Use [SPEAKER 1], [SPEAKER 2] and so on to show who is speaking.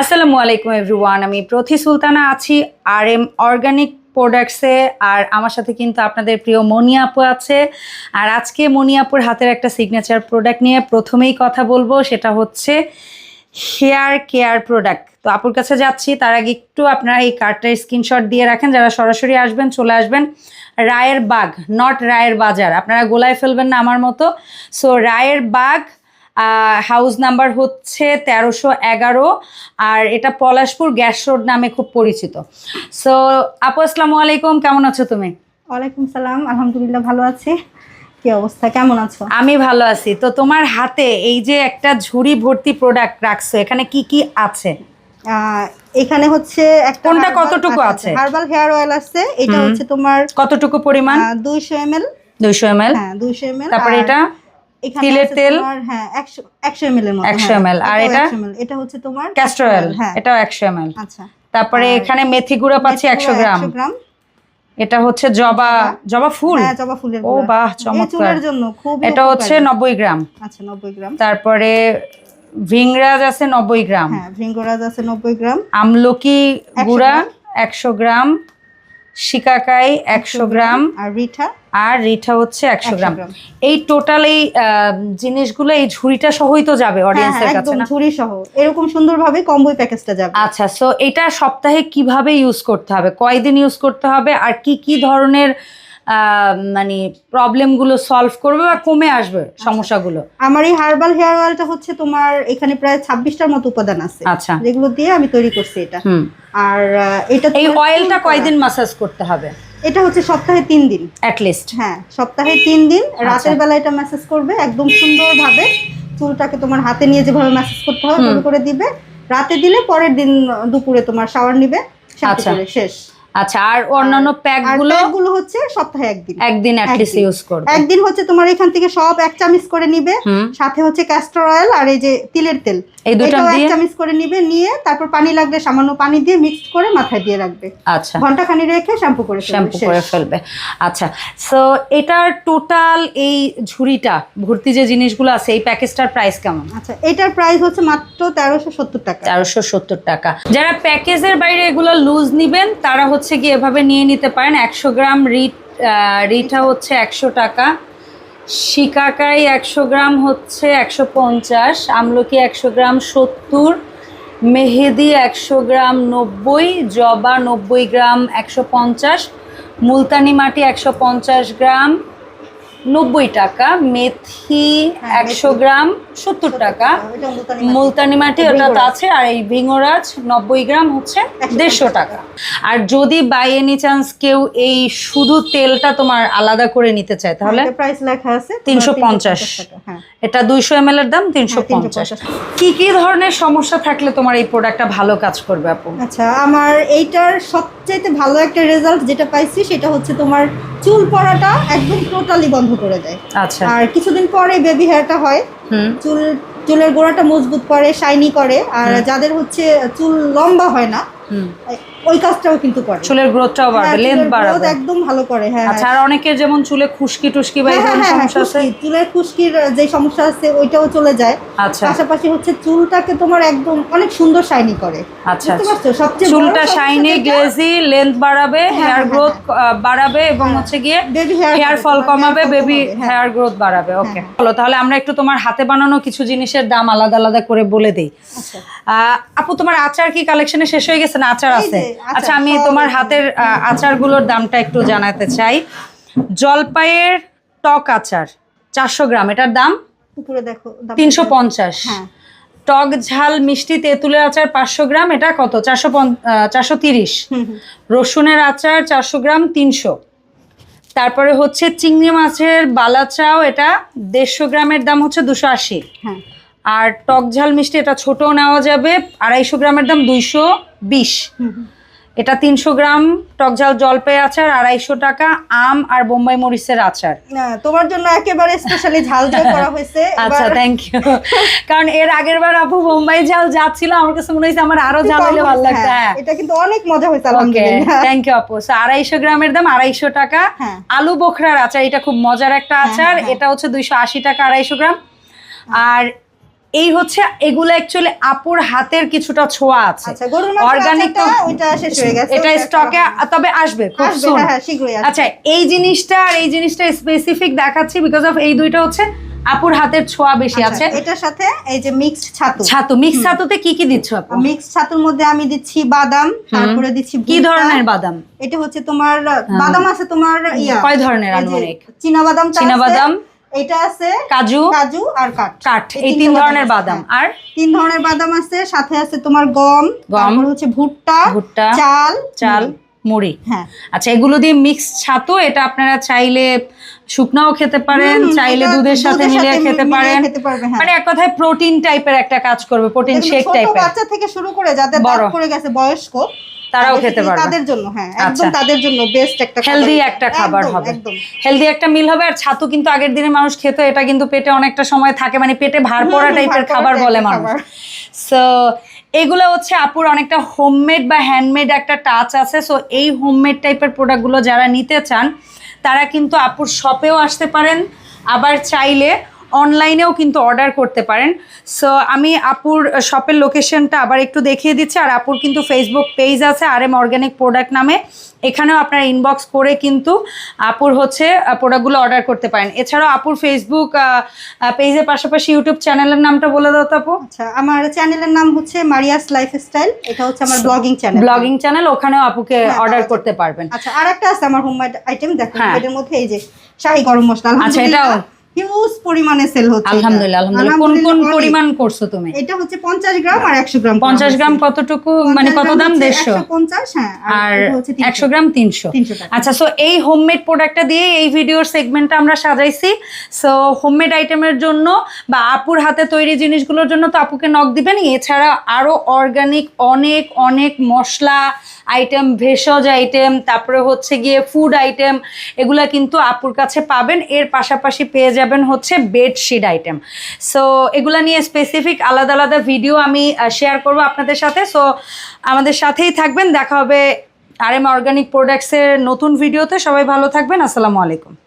[SPEAKER 1] আসসালামু আলাইকুম এভরিওয়ান আমি প্রথি সুলতানা আছি আর এম অর্গানিক প্রোডাক্টসে আর আমার সাথে কিন্তু আপনাদের প্রিয় মনি আপু আছে। আর আজকে মনি আপুর হাতের একটা সিগনেচার প্রোডাক্ট নিয়ে প্রথমেই কথা বলব, সেটা হচ্ছে হেয়ার কেয়ার প্রোডাক্ট তো আপুর কাছে যাচ্ছি, তার আগে একটু আপনারা এই কার্ডটার স্ক্রিনশট দিয়ে রাখেন, যারা সরাসরি আসবেন, চলে আসবেন। রায়ের বাগ নট রায়ের বাজার, আপনারা গোলায় ফেলবেন না আমার মতো। সো রায়ের বাগ হাউস নাম্বার হচ্ছে তেরোশো এগারো আর এটা পলাশপুর গ্যাস রোড নামে খুব পরিচিত। সো আপু আসসালামু আলাইকুম কেমন আছো তুমি?
[SPEAKER 2] ওয়ালাইকুম সালাম আলহামদুলিল্লাহ ভালো আছি। কি অবস্থা কেমন আছো?
[SPEAKER 1] আমি ভালো আছি। তো তোমার হাতে এই যে একটা ঝুড়ি ভর্তি প্রোডাক্ট রাখছো এখানে কি কি আছে?
[SPEAKER 2] এখানে হচ্ছে একটা
[SPEAKER 1] কোনটা কতটুকু
[SPEAKER 2] আচ্ছা,
[SPEAKER 1] আছে?
[SPEAKER 2] হার্বাল হেয়ার অয়েল আছে এটা হচ্ছে তোমার
[SPEAKER 1] কতটুকু পরিমাণ?
[SPEAKER 2] দুইশো এম এল
[SPEAKER 1] দুইশো এম
[SPEAKER 2] হ্যাঁ দুইশো এম এল
[SPEAKER 1] তারপরে এটা? তিলের তেল?
[SPEAKER 2] হ্যাঁ এর মতো
[SPEAKER 1] 100
[SPEAKER 2] হ্যাঁ,
[SPEAKER 1] ml, আর এটা?
[SPEAKER 2] এটা হচ্ছে তোমার
[SPEAKER 1] ক্যাস্টর অয়েল
[SPEAKER 2] হ্যাঁ।
[SPEAKER 1] এটাও
[SPEAKER 2] আচ্ছা।
[SPEAKER 1] তারপরে এখানে মেথি গুঁড়ো পাচ্ছি একশো গ্রাম।
[SPEAKER 2] একশো গ্রাম।
[SPEAKER 1] এটা হচ্ছে জবা জবা? ফুল?
[SPEAKER 2] হ্যাঁ জবা ফুলের
[SPEAKER 1] ও বাহ চমৎকার।
[SPEAKER 2] জন্য খুব
[SPEAKER 1] এটা হচ্ছে নব্বই গ্রাম।
[SPEAKER 2] আচ্ছা নব্বই গ্রাম।
[SPEAKER 1] তারপরে ভিংরাজ আছে নব্বই গ্রাম।
[SPEAKER 2] হ্যাঁ ভৃঙ্গরাজ আছে নব্বই গ্রাম।
[SPEAKER 1] আমলকি গুঁড়া
[SPEAKER 2] গ্রাম।
[SPEAKER 1] একশো গ্রাম। শিকাকাই একশো গ্রাম
[SPEAKER 2] আর রিঠা?
[SPEAKER 1] আর রিঠা হচ্ছে একশো গ্রাম। এই টোটাল এই জিনিসগুলো এই ঝুড়িটা সহই তো যাবে
[SPEAKER 2] হ্যাঁ
[SPEAKER 1] অডিয়েন্সের
[SPEAKER 2] হ্যাঁ
[SPEAKER 1] কাছে না?
[SPEAKER 2] ঝুড়ি সহ। এরকম সুন্দরভাবে কম্বো প্যাকেজটা যাবে।
[SPEAKER 1] আচ্ছা সো এটা সপ্তাহে কীভাবে ইউজ করতে হবে? কয়দিন ইউজ করতে হবে? আর কি কি ধরনের মানে প্রবলেমগুলো সলভ করবে বা কমে আসবে
[SPEAKER 2] আচ্ছা।
[SPEAKER 1] সমস্যাগুলো।
[SPEAKER 2] আমার এই হার্বাল হেয়ার অয়েলটা হচ্ছে তোমার এখানে প্রায় ছাব্বিশটার মতো উপাদান আছে।
[SPEAKER 1] আচ্ছা।
[SPEAKER 2] যেগুলো দিয়ে আমি তৈরি করছি এটা। আর এটা
[SPEAKER 1] এই অয়েলটা কয়দিন মাসাজ করতে হবে?
[SPEAKER 2] এটা হচ্ছে সপ্তাহে তিন দিন।
[SPEAKER 1] অ্যাট লিস্ট
[SPEAKER 2] হ্যাঁ সপ্তাহে তিন দিন।
[SPEAKER 1] আচ্ছা।
[SPEAKER 2] রাতের বেলা এটা মেসেজ করবে একদম সুন্দরভাবে। চুলটাকে তোমার হাতে নিয়ে যেভাবে মেসেজ করতে হবে। করে দিবে। রাতে দিলে পরের দিন দুপুরে তোমার শাওয়ার নিবে।
[SPEAKER 1] আচ্ছা।
[SPEAKER 2] শেষ।
[SPEAKER 1] আচ্ছা আর অন্যান্য
[SPEAKER 2] আর
[SPEAKER 1] প্যাকগুলো?
[SPEAKER 2] গুলো হচ্ছে সপ্তাহে একদিন।
[SPEAKER 1] একদিন ইউজ করবে।
[SPEAKER 2] একদিন হচ্ছে তোমার এখান থেকে সব এক চামচ করে নিবে। সাথে হচ্ছে ক্যাস্টর অয়েল আর এই যে তিলের তেল।
[SPEAKER 1] এই দুটো
[SPEAKER 2] এক চামচ করে নিবে নিয়ে তারপর পানি লাগলে সামান্য পানি দিয়ে মিক্সড করে মাথায় দিয়ে রাখবে।
[SPEAKER 1] আচ্ছা।
[SPEAKER 2] ঘণ্টা খানি রেখে শ্যাম্পু করে
[SPEAKER 1] শ্যাম্পু করে ফেলবে। আচ্ছা সো এটার টোটাল এই ঝুড়িটা ভর্তি যে জিনিসগুলো আছে এই প্যাকেজটার প্রাইস কেমন?
[SPEAKER 2] আচ্ছা এটার প্রাইস হচ্ছে মাত্র তেরোশো সত্তর টাকা।
[SPEAKER 1] তেরোশো সত্তর টাকা। যারা প্যাকেজের বাইরে এগুলো লুজ নিবেন তারা হচ্ছে কি, এভাবে নিয়ে নিতে পারেন। একশো গ্রাম রিট রিটা হচ্ছে একশো টাকা। শিকাকাই একশো গ্রাম হচ্ছে একশো পঞ্চাশ। আমলকি একশো গ্রাম সত্তর। মেহেদি একশো গ্রাম নব্বই। জবা নব্বই গ্রাম একশো পঞ্চাশ। মুলতানি মাটি একশো পঞ্চাশ গ্রাম। নব্বই টাকা মেথি
[SPEAKER 2] হ্যাঁ,
[SPEAKER 1] একশো গ্রাম সত্তর টাকা।
[SPEAKER 2] মুলতানি মাটি।
[SPEAKER 1] ওটা তো আছে আর এই ভিঙ্গরাজ নব্বই গ্রাম হচ্ছে দেড়শো টাকা। আর যদি বাই এনি চান্স কেউ এই শুধু তেলটা তোমার আলাদা করে নিতে চায় তাহলে
[SPEAKER 2] প্রাইস লেখা আছে
[SPEAKER 1] 350
[SPEAKER 2] টাকা, হ্যাঁ।
[SPEAKER 1] এটা দুইশো এম এর দাম তিনশো
[SPEAKER 2] হ্যাঁ,
[SPEAKER 1] পঞ্চাশ। কি কি ধরনের সমস্যা থাকলে তোমার এই প্রোডাক্টটা ভালো কাজ করবে আপু?
[SPEAKER 2] আচ্ছা আমার এইটার সবচাইতে ভালো একটা রেজাল্ট যেটা পাইছি সেটা হচ্ছে তোমার চুল পড়াটা একদম টোটালি বন্ধ করে দেয়।
[SPEAKER 1] আচ্ছা।
[SPEAKER 2] আর কিছুদিন পরে বেবি হেয়ারটা হয় চুল চুলের গোড়াটা মজবুত করে শাইনি করে আর যাদের হচ্ছে চুল লম্বা হয় না ওই কাজটাও কিন্তু করে।
[SPEAKER 1] চুলের গ্রোথটাও
[SPEAKER 2] হ্যাঁ,
[SPEAKER 1] বাড়বে লেন্থ
[SPEAKER 2] চুলের growth
[SPEAKER 1] বাড়াবে।
[SPEAKER 2] একদম ভালো করে হ্যাঁ
[SPEAKER 1] আচ্ছা আর অনেকের যেমন চুলে খুশকি টুসকি বা এই
[SPEAKER 2] হ্যাঁ, হ্যাঁ, হ্যাঁ,
[SPEAKER 1] সমস্যা আছে?
[SPEAKER 2] চুলের খুশকির যে সমস্যা আছে ওইটাও চলে যায়।
[SPEAKER 1] আচ্ছা।
[SPEAKER 2] পাশাপাশি হচ্ছে চুলটাকে তোমার একদম অনেক সুন্দর শাইনি করে।
[SPEAKER 1] আচ্ছা
[SPEAKER 2] সবচেয়ে
[SPEAKER 1] চুলটা শাইনি গ্লেজি লেন্থ বাড়াবে
[SPEAKER 2] হ্যাঁ,
[SPEAKER 1] হেয়ার
[SPEAKER 2] হ্যাঁ,
[SPEAKER 1] গ্রোথ বাড়াবে এবং
[SPEAKER 2] হ্যাঁ।
[SPEAKER 1] হচ্ছে গিয়ে
[SPEAKER 2] হেয়ার
[SPEAKER 1] ফল কমাবে বেবি
[SPEAKER 2] হ্যাঁ।
[SPEAKER 1] হেয়ার গ্রোথ বাড়াবে ওকে
[SPEAKER 2] হ্যাঁ।
[SPEAKER 1] চলো তাহলে আমরা একটু তোমার হাতে বানানো কিছু জিনিসের দাম আলাদা আলাদা করে বলে দেই।
[SPEAKER 2] আচ্ছা।
[SPEAKER 1] আপু তোমার আচার কি কালেকশনে শেষ হয়ে গেছে? না আচার আছে। আচ্ছা আমি তোমার হাতের আচারগুলোর দামটা একটু জানাতে চাই। জলপাইয়ের টক আচার চারশো গ্রাম এটার দাম?
[SPEAKER 2] উপরে দেখো
[SPEAKER 1] তিনশো পঞ্চাশ।
[SPEAKER 2] হ্যাঁ।
[SPEAKER 1] টক ঝাল মিষ্টি তেঁতুলের আচার পাঁচশো গ্রাম এটা কত? চারশো চারশো তিরিশ। রসুনের আচার চারশো গ্রাম তিনশো। তারপরে হচ্ছে চিংড়ি মাছের বালাচাও এটা দেড়শো গ্রামের দাম হচ্ছে দুশো আশি।
[SPEAKER 2] হ্যাঁ।
[SPEAKER 1] আর টক ঝাল মিষ্টি এটা ছোটও নেওয়া যাবে আড়াইশো গ্রামের দাম দুইশো বিশ। এটা তিনশো গ্রাম টক ঝাল জলপাই আচার আড়াইশো টাকা আম আর বোম্বাই মরিচের আচার।
[SPEAKER 2] তোমার জন্য একেবারে স্পেশালি ঝাল দিয়ে করা হয়েছে।
[SPEAKER 1] আচ্ছা থ্যাংক ইউ কারণ এর আগের বার আপু বোম্বাই ঝাল যাচ্ছিল আমার কাছে মনে হয়েছে আমার
[SPEAKER 2] আরও
[SPEAKER 1] ঝাল হলে ভালো লাগতো
[SPEAKER 2] হ্যাঁ,
[SPEAKER 1] হ্যাঁ।
[SPEAKER 2] এটা কিন্তু অনেক মজা হয়েছে আলহামদুলিল্লাহ।
[SPEAKER 1] থ্যাংক ইউ আপু। আড়াইশো গ্রামের দাম আড়াইশো টাকা।
[SPEAKER 2] হ্যাঁ।
[SPEAKER 1] আলু বোখরার আচার এটা খুব মজার একটা আচার। এটা হচ্ছে দুইশো আশি টাকা আড়াইশো গ্রাম। আর এই হচ্ছে এগুলো অ্যাকচুয়ালি আপুর হাতের কিছুটা ছোঁয়া আছে।
[SPEAKER 2] আচ্ছা
[SPEAKER 1] অর্গানিক তো
[SPEAKER 2] হয়ে গেছে
[SPEAKER 1] এটা স্টকে তবে আসবে খুব
[SPEAKER 2] হ্যাঁ হ্যাঁ
[SPEAKER 1] আচ্ছা এই জিনিসটা আর এই জিনিসটা স্পেসিফিক দেখাচ্ছি বিকজ অফ এই দুইটা হচ্ছে আপুর হাতের ছোঁয়া বেশি
[SPEAKER 2] আচ্ছা,
[SPEAKER 1] আছে।
[SPEAKER 2] এটার সাথে এই যে মিক্সড ছাতু।
[SPEAKER 1] ছাতু মিক্স ছাতুতে কি কি দিচ্ছ আপু?
[SPEAKER 2] মিক্স ছাতুর মধ্যে আমি দিচ্ছি বাদাম তারপরে দিচ্ছি
[SPEAKER 1] কি ধরনের বাদাম?
[SPEAKER 2] এটা হচ্ছে তোমার বাদাম আছে তোমার ইয়া
[SPEAKER 1] কয় ধরনের আনুমানিক?
[SPEAKER 2] চীনা বাদাম
[SPEAKER 1] চীনাবাদাম,
[SPEAKER 2] এটা আছে
[SPEAKER 1] কাজু
[SPEAKER 2] কাজু আর কাঠ।
[SPEAKER 1] কাঠ এই তিন ধরনের বাদাম।
[SPEAKER 2] হ্যাঁ।
[SPEAKER 1] আর?
[SPEAKER 2] তিন ধরনের বাদাম আছে সাথে আছে তোমার গম
[SPEAKER 1] গম,
[SPEAKER 2] হচ্ছে ভুট্টা
[SPEAKER 1] ভুট্টা,
[SPEAKER 2] চাল
[SPEAKER 1] চাল
[SPEAKER 2] মুড়ি। হ্যাঁ।
[SPEAKER 1] আচ্ছা এগুলো দিয়ে মিক্স ছাতু এটা আপনারা চাইলে শুকনাও খেতে পারেন চাইলে দুধের সাথে মিলিয়ে খেতে পারেন।
[SPEAKER 2] হ্যাঁ।
[SPEAKER 1] মানে এক কথায় প্রোটিন টাইপের একটা কাজ করবে প্রোটিন শেক টাইপের
[SPEAKER 2] বাচ্চা থেকে শুরু করে যাদের দাঁত পড়ে গেছে বয়স্ক
[SPEAKER 1] তারাও খেতে পারবে।
[SPEAKER 2] তাদের জন্য হ্যাঁ একদম
[SPEAKER 1] আচ্ছা।
[SPEAKER 2] তাদের জন্য বেস্ট একটা
[SPEAKER 1] হেলদি একটা খাবার হবে।
[SPEAKER 2] একদম।
[SPEAKER 1] হেলদি একটা মিল হবে আর ছাতু কিন্তু আগের দিনে মানুষ খেত এটা কিন্তু পেটে অনেকটা সময় থাকে মানে পেটে ভার পড়া টাইপের খাবার বলে মানুষ। সো এগুলো হচ্ছে আপুর অনেকটা হোমমেড বা হ্যান্ডমেড একটা টাচ আছে। সো এই হোমমেড টাইপের প্রোডাক্টগুলো যারা নিতে চান, তারা কিন্তু আপুর শপেও আসতে পারেন। আবার চাইলে অনলাইনেও কিন্তু অর্ডার করতে পারেন। সো আমি আপুর শপের লোকেশনটা আবার একটু দেখিয়ে দিচ্ছি। আর আপুর কিন্তু ফেসবুক পেজ আছে আর এম অর্গ্যানিক প্রোডাক্ট নামে। এখানেও আপনারা ইনবক্স করে কিন্তু আপুর হচ্ছে প্রোডাক্টগুলো অর্ডার করতে পারেন। এছাড়াও আপুর ফেসবুক পেজের পাশাপাশি ইউটিউব চ্যানেলের নামটা বলে দাও তো আপু।
[SPEAKER 2] আচ্ছা আমার চ্যানেলের নাম হচ্ছে মারিয়াস লাইফস্টাইল এটা হচ্ছে আমার ব্লগিং চ্যানেল
[SPEAKER 1] ব্লগিং চ্যানেল ওখানেও আপুকে
[SPEAKER 2] হ্যাঁ,
[SPEAKER 1] অর্ডার করতে পারবেন।
[SPEAKER 2] আচ্ছা আর একটা আছে আমার হোমমেড আইটেম দেখো
[SPEAKER 1] হ্যাঁ।
[SPEAKER 2] এটার মধ্যে এই যে শাহী গরম মশলা।
[SPEAKER 1] আচ্ছা, এটাও?
[SPEAKER 2] হিউজ পরিমাণে সেল হচ্ছে।
[SPEAKER 1] আলহামদুলিল্লাহ আলহামদুলিল্লাহ। কোন কোন পরিমাণ করছ তুমি?
[SPEAKER 2] এটা হচ্ছে পঞ্চাশ গ্রাম আর একশো গ্রাম
[SPEAKER 1] পঞ্চাশ গ্রাম কতটুকু? মানে কত দাম? দেড়শো?
[SPEAKER 2] পঞ্চাশ হ্যাঁ
[SPEAKER 1] আর
[SPEAKER 2] এটা হচ্ছে
[SPEAKER 1] একশো গ্রাম তিনশো।
[SPEAKER 2] তিনশো টাকা।
[SPEAKER 1] আচ্ছা সো এই হোমমেড প্রোডাক্টটা দিয়ে এই ভিডিওর সেগমেন্টটা আমরা সাজাইছি। সো হোমমেড আইটেমের জন্য বা আপুর হাতে তৈরি জিনিসগুলোর জন্য তো আপুকে নক দিবেন এছাড়া আরও অর্গানিক অনেক অনেক মশলা আইটেম ভেষজ আইটেম তারপরে হচ্ছে গিয়ে ফুড আইটেম এগুলা কিন্তু আপুর কাছে পাবেন। এর পাশাপাশি পেয়ে যাবেন হচ্ছে বেডশিট আইটেম সো এগুলা নিয়ে স্পেসিফিক আলাদা আলাদা ভিডিও আমি শেয়ার করব আপনাদের সাথে। সো আমাদের সাথেই থাকবেন। দেখা হবে আর এম অর্গানিক প্রোডাক্টসের নতুন ভিডিওতে সবাই ভালো থাকবেন। আসসালামু আলাইকুম।